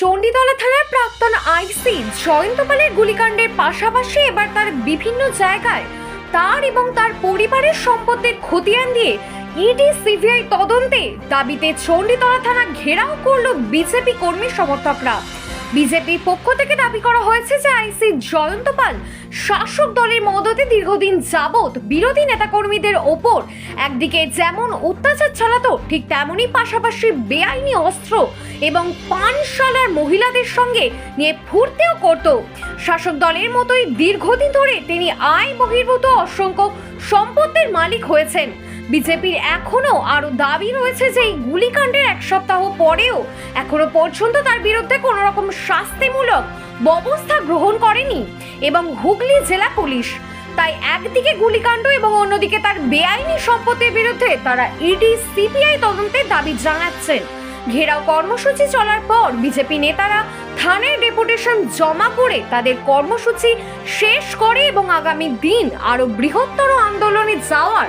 চণ্ডীতলা থানার প্রাক্তন আইসি জয়ন্ত পালের গুলিকাণ্ডের পাশাপাশি এবার তার বিভিন্ন জায়গায় তার এবং তার পরিবারের সম্পত্তির খতিয়ান দিয়ে ইডি সিবিআই তদন্তে দাবিতে চণ্ডীতলা থানা ঘেরাও করল বিজেপি কর্মী সমর্থকরা। বিজেপির পক্ষ থেকে দাবি করা হয়েছে যে আইসি জয়ন্ত পাল শাসক দলের মদতে দীর্ঘদিন যাবৎ বিরোধী নেতাকর্মীদের ওপর একদিকে যেমন অত্যাচার চালাতো, ঠিক তেমনই পাশাপাশি বেআইনি অস্ত্র এবং পানশালার মহিলাদের সঙ্গে নিয়ে ফুর্তিও করত। শাসক দলের মতোই দীর্ঘদিন ধরে তিনি আয় বহির্ভূত অসংখ্য সম্পত্তির মালিক হয়েছেন। বিজেপির এখনও আরও দাবি রয়েছে যে এই গুলিকাণ্ডের এক সপ্তাহ পরেও এখনও পর্যন্ত তার বিরুদ্ধে কোনো রকম শাস্তিমূলক ব্যবস্থা গ্রহণ করেনি এবং হুগলি জেলা পুলিশ। তাই একদিকে গুলিকাণ্ড এবং অন্যদিকে তার বেআইনি সম্পত্তির বিরুদ্ধে তারা ইডি, সিবিআই তদন্তের দাবি জানাচ্ছেন। ঘেরাও কর্মসূচি চলার পর বিজেপি নেতারা থানায় ডেপুটেশন জমা করে তাদের কর্মসূচি শেষ করে এবং আগামী দিন আরও বৃহত্তর আন্দোলনে যাওয়ার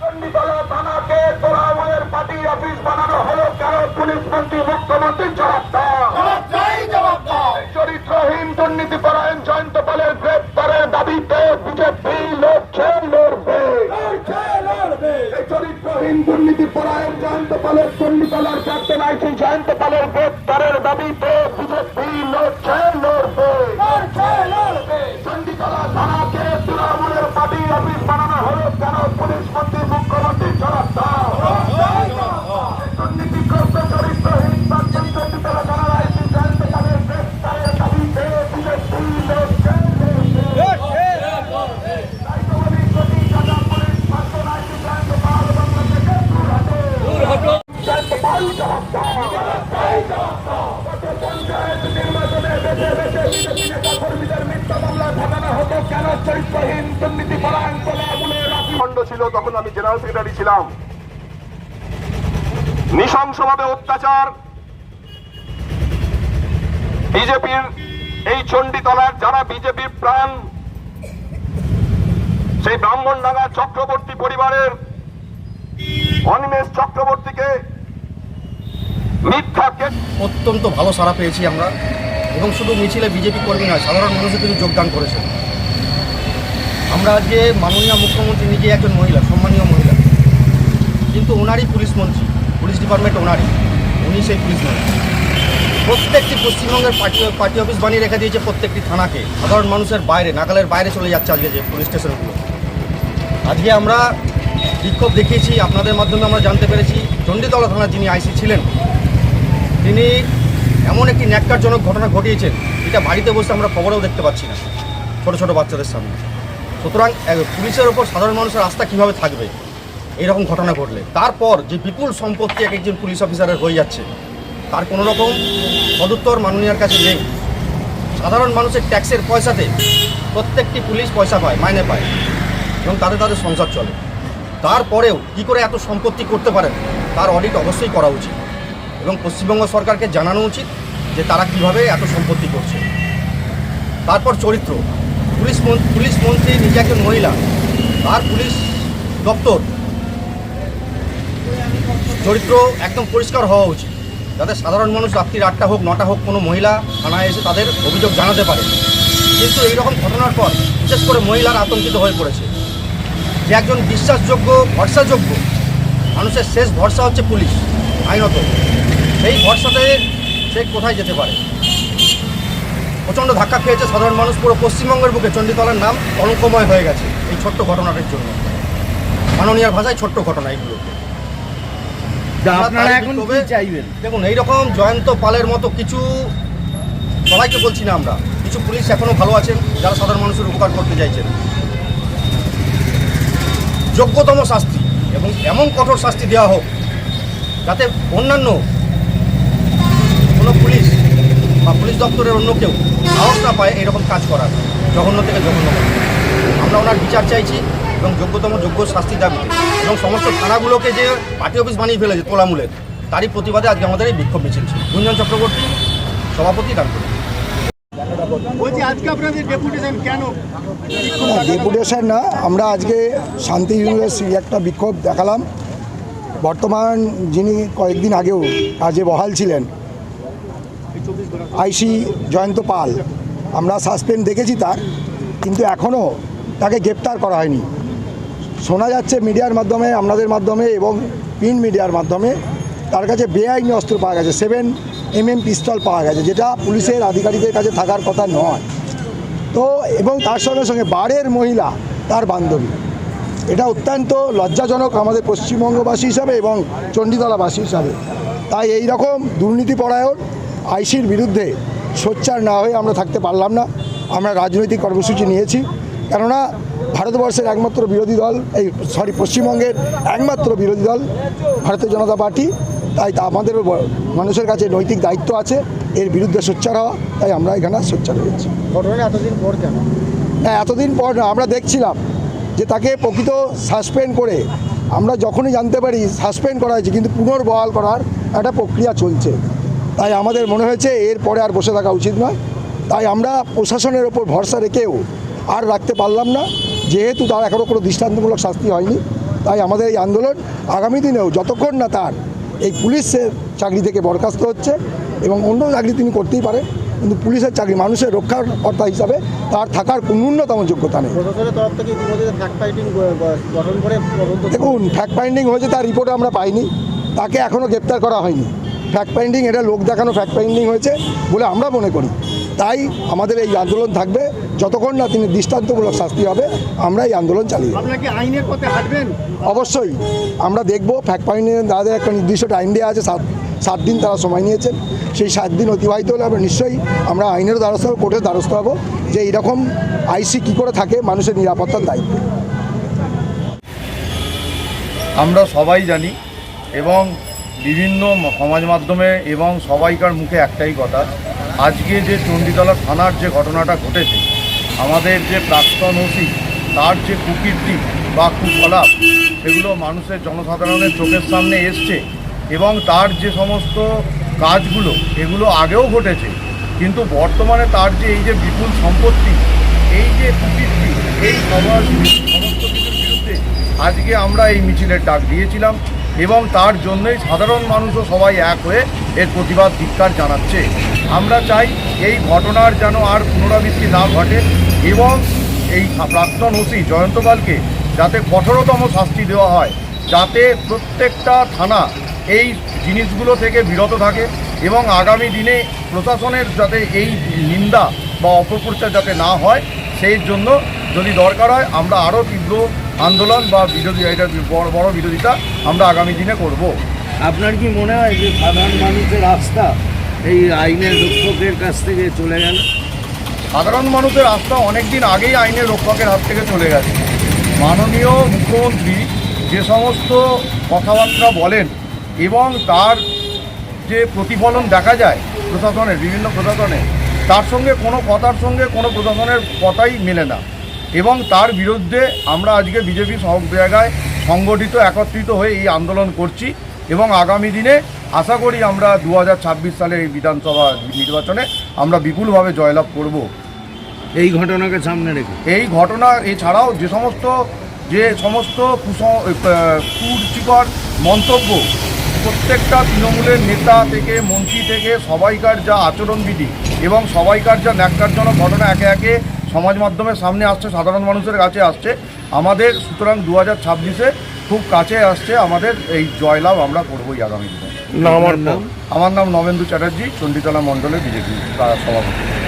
জয়ন্ত পালের চন্ডীতলার প্রার্থনায় সেই জয়ন্ত পালের অত্যাচার। বিজেপির এই চণ্ডীতলার যারা বিজেপির প্রাণ, সেই ব্রাহ্মণডাঙ্গা চক্রবর্তী পরিবারের অনিমেষ চক্রবর্তীকে মিথ্যা কেস অত্যন্ত ভালো সাড়া পেয়েছি আমরা। এবং শুধু মিছিলে বিজেপি কর্মী নয়, সাধারণ মানুষও কিন্তু যোগদান করেছে আমরা আজকে মাননীয় মুখ্যমন্ত্রী নিজে একজন মহিলা, সম্মানীয় মহিলা। কিন্তু ওনারই পুলিশ মন্ত্রী, পুলিশ ডিপার্টমেন্ট ওনারই, উনি সেই পুলিশ মন্ত্রী। প্রত্যেকটি পশ্চিমবঙ্গের পার্টি পার্টি অফিস বানিয়ে রেখে দিয়েছে প্রত্যেকটি থানাকে। সাধারণ মানুষের বাইরে, নাগালের বাইরে চলে যাচ্ছে আজকে যে পুলিশ স্টেশনগুলো। আজকে আমরা বিক্ষোভ দেখিয়েছি, আপনাদের মাধ্যমে আমরা জানতে পেরেছি, চণ্ডীতলা থানার যিনি আইসি ছিলেন, তিনি এমন একটি ন্যাক্কারজনক ঘটনা ঘটিয়েছেন যেটা বাড়িতে বসে আমরা খবরেও দেখতে পাচ্ছি না, ছোট ছোট বাচ্চাদের সামনে। সুতরাং পুলিশের ওপর সাধারণ মানুষের আস্থা কীভাবে থাকবে? এইরকম ঘটনা ঘটলে। তারপর যে বিপুল সম্পত্তি এক একজন পুলিশ অফিসারের হয়ে যাচ্ছে, তার কোনো রকম সদুত্তর মাননীয়ার কাছে নেই। সাধারণ মানুষের ট্যাক্সের পয়সাতে প্রত্যেকটি পুলিশ পয়সা পায়, মাইনে পায়, এবং তাদের তাদের সংসার চলে। তারপরেও কী করে এত সম্পত্তি করতে পারেন? তার অডিট অবশ্যই করা উচিত। এবং পশ্চিমবঙ্গ সরকারকে জানানো উচিত যে তারা কীভাবে এত সম্পত্তি করছে। তারপর চরিত্র। পুলিশ পুলিশ মন্ত্রী নিজে একজন মহিলা, তার পুলিশ দপ্তর চরিত্র একদম পরিষ্কার হওয়া উচিত। যাতে সাধারণ মানুষ রাত্রি আটটা হোক, নটা হোক, কোনো মহিলা থানায় এসে তাদের অভিযোগ জানাতে পারে। কিন্তু এইরকম ঘটনার পর বিশেষ করে মহিলারা আতঙ্কিত হয়ে পড়েছে। যে একজন বিশ্বাসযোগ্য, ভরসাযোগ্য, মানুষের শেষ ভরসা হচ্ছে পুলিশ, আইনত। সেই ভরসাতে সে কোথায় যেতে পারে? প্রচণ্ড ধাক্কা খেয়েছে সাধারণ মানুষ পুরো পশ্চিমবঙ্গের বুকে চণ্ডীতলার নাম কলঙ্কময় হয়ে গেছে এই ছোট্ট ঘটনাটির জন্য। মাননীয়ার ভাষায় ছোট্ট ঘটনা এইগুলো দেখুন এইরকম জয়ন্ত পালের মতো কিছু সবাইকে বলছি না আমরা। কিছু পুলিশ এখনও ভালো আছেন যারা সাধারণ মানুষের উপকার করতে চাইছেন। যোগ্যতম শাস্তি এবং এমন কঠোর শাস্তি দেওয়া হোক যাতে অন্যান্য কোনো পুলিশ বা পুলিশ দপ্তরের অন্য কেউ সাহস না পায় এরকম কাজ করার। জঘন্য থেকে জঘন্য আমরা ওনার বিচার চাইছি এবং যোগ্যতম যোগ্য শাস্তি দাবিতে। এবং সমস্ত থানাগুলোকে যে পার্টি অফিস বানিয়ে ফেলেছে তোলামূলের তারই প্রতিবাদে আজকে আমাদের এই বিক্ষোভ মিছিল ছিল। গুঞ্জন চক্রবর্তী সভাপতি না ডেপুটেশন না আমরা আজকে শান্তি একটা বিক্ষোভ দেখালাম। বর্তমান যিনি কয়েকদিন আগেও কাজে বহাল ছিলেন আইসি জয়ন্ত পাল। আমরা সাসপেন্ড দেখেছি তার, কিন্তু এখনও তাকে গ্রেপ্তার করা হয়নি। শোনা যাচ্ছে মিডিয়ার মাধ্যমে আপনাদের মাধ্যমে এবং প্রিন্ট মিডিয়ার মাধ্যমে তার কাছে বেআইনি অস্ত্র পাওয়া গেছে। সেভেন এম এম পিস্তল পাওয়া গেছে, যেটা পুলিশের আধিকারিকের কাছে থাকার কথা নয়। তো এবং তার সঙ্গে সঙ্গে বারের মহিলা, তার বান্ধবী। এটা অত্যন্ত লজ্জাজনক আমাদের পশ্চিমবঙ্গবাসী হিসাবে এবং চণ্ডীতলাবাসী হিসাবে। তাই এই রকম দুর্নীতিপরায়ণ আইসির বিরুদ্ধে সোচ্চার না হয়ে আমরা থাকতে পারলাম না। আমরা রাজনৈতিক কর্মসূচি নিয়েছি। কেননা ভারতবর্ষের একমাত্র বিরোধী দল এই সরি পশ্চিমবঙ্গের একমাত্র বিরোধী দল ভারতীয় জনতা পার্টি। তাই তা আমাদেরও মানুষের কাছে নৈতিক দায়িত্ব আছে। এর বিরুদ্ধে সোচ্চার হওয়া তাই আমরা এখানে সোচ্চার হয়েছি ঘটনা এতদিন পর কেন? হ্যাঁ এতদিন পর না আমরা দেখছিলাম যে তাকে প্রকৃত সাসপেন্ড করে আমরা যখনই জানতে পারি সাসপেন্ড করা হয়েছে কিন্তু পুনর্বহাল করার একটা প্রক্রিয়া চলছে। তাই আমাদের মনে হয়েছে এরপরে আর বসে থাকা উচিত নয়। তাই আমরা প্রশাসনের ওপর ভরসা রেখেও আর রাখতে পারলাম না। যেহেতু তার এখনও কোনো দৃষ্টান্তমূলক শাস্তি হয়নি তাই আমাদের এই আন্দোলন আগামী দিনেও যতক্ষণ না তার এই পুলিশের চাকরি থেকে বরখাস্ত হচ্ছে এবং অন্য চাকরি তিনি করতেই পারে কিন্তু পুলিশের চাকরি মানুষের রক্ষাকর্তা হিসাবে তার থাকার কোনো ন্যূনতম যোগ্যতা নেই। দেখুন ফ্যাক্ট ফাইন্ডিং হয়েছে তার রিপোর্ট আমরা পাইনি। তাকে এখনও গ্রেপ্তার করা হয়নি। ফ্যাক্ট ফাইন্ডিং এটা লোক দেখানো ফ্যাক্ট ফাইন্ডিং হয়েছে বলে আমরা মনে করি। তাই আমাদের এই আন্দোলন থাকবে যতক্ষণ না তিনি দৃষ্টান্তমূলক শাস্তি হবে আমরা এই আন্দোলন চালিয়ে আইনের পথে হাঁটবেন? অবশ্যই আমরা দেখব ফ্যাক্ট ফাইন্ডিং তাদের একটা নির্দিষ্ট টাইম দেওয়া আছে সাত সাত দিন তারা সময় নিয়েছেন। সেই সাত দিন অতিবাহিত হলে আমরা নিশ্চয়ই আমরা আইনেরও দ্বারস্থ হব কোর্টের দ্বারস্থ হব যে এইরকম আইসি কী করে থাকে মানুষের নিরাপত্তার দায়িত্ব। আমরা সবাই জানি এবং বিভিন্ন সমাজ মাধ্যমে এবং সবাইকার মুখে একটাই কথা। আজকে যে চণ্ডীতলা থানার যে ঘটনাটা ঘটেছে, আমাদের যে প্রাক্তন ওসি, তার যে কুকীর্তি বা কুফলাপ সেগুলো মানুষের জনসাধারণের চোখের সামনে এসছে এবং তার যে সমস্ত কাজগুলো, এগুলো আগেও ঘটেছে। কিন্তু বর্তমানে তার যে এই যে বিপুল সম্পত্তি, এই যে কুকীর্তি, এই সমাজ সমস্ত কিছুর বিরুদ্ধে আজকে আমরা এই মিছিলের ডাক দিয়েছিলাম। এবং তার জন্যই সাধারণ মানুষও সবাই এক হয়ে এর প্রতিবাদ ধিক্কার জানাচ্ছে। আমরা চাই এই ঘটনার যেন আর পুনরাবৃত্তি না ঘটে এবং এই প্রাক্তন ওসি জয়ন্তপালকে যাতে কঠোরতম শাস্তি দেওয়া হয়, যাতে প্রত্যেকটা থানা এই জিনিসগুলো থেকে বিরত থাকে এবং আগামী দিনে প্রশাসনের যাতে এই নিন্দা বা অপপ্রচার যাতে না হয় সেই জন্য যদি দরকার হয় আমরা আরও তীব্র আন্দোলন বা বিরোধী এটা বড় বড় বিরোধিতা আমরা আগামী দিনে করব। আপনার কি মনে হয় যে সাধারণ মানুষের আস্থা এই আইনের রক্ষকের কাছ থেকে চলে গেল? সাধারণ মানুষের আস্থা অনেক দিন আগেই আইনের রক্ষকের হাত থেকে চলে গেছে। মাননীয় মুখ্যমন্ত্রী যে সমস্ত কথাবার্তা বলেন এবং তার যে প্রতিফলন দেখা যায় প্রশাসনের বিভিন্ন প্রশাসনে তার সঙ্গে কোনো কথার সঙ্গে কোনো প্রশাসনের কথাই মেলে না। এবং তার বিরুদ্ধে আমরা আজকে বিজেপি সব জায়গায় সংগঠিত একত্রিত হয়ে এই আন্দোলন করছি এবং আগামী দিনে আশা করি আমরা দু হাজার ছাব্বিশ সালের এই বিধানসভা নির্বাচনে আমরা বিপুলভাবে জয়লাভ করব। এই ঘটনাকে সামনে রেখে? এই ঘটনা এছাড়াও যে সমস্ত যে সমস্ত কুস- কুরুচিকর মন্তব্য প্রত্যেকটা তৃণমূলের নেতা থেকে মন্ত্রী থেকে সবাইকার যা আচরণবিধি এবং সবাইকার যা ন্যাক্কারজনক ঘটনা একে একে সমাজ মাধ্যমের সামনে আসছে সাধারণ মানুষের কাছে আসছে আমাদের সুতরাং দু হাজার ছাব্বিশে খুব কাছে আসছে আমাদের এই জয়লাভ আমরা করবোই আগামী দিনে। আমার নাম? আমার নাম নবেন্দু চ্যাটার্জি চণ্ডীতলা মণ্ডলের বিজেপি সভাপতি।